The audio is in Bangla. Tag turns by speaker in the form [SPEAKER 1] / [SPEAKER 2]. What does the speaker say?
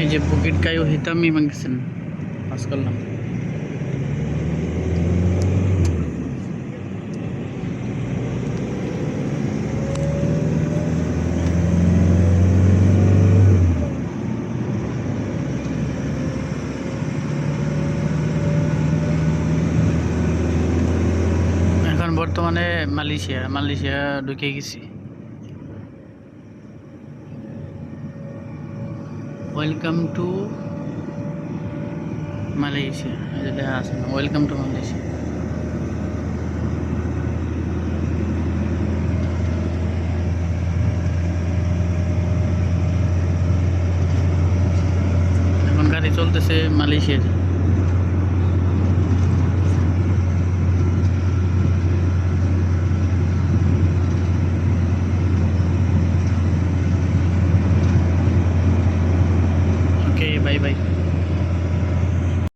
[SPEAKER 1] এই যে বুকিট কায়ো হিতামি মাংসেন। পাস করলাম এখন বর্তমানে মালয়েশিয়া মালয়েশিয়া ঢুকে গেছি। ওয়েলকাম টু মালয়েশিয়া এই যে লেখা আছে ওয়েলকাম টু মালয়েশিয়া এখন গাড়ি চলতেছে মালয়েশিয়ার bye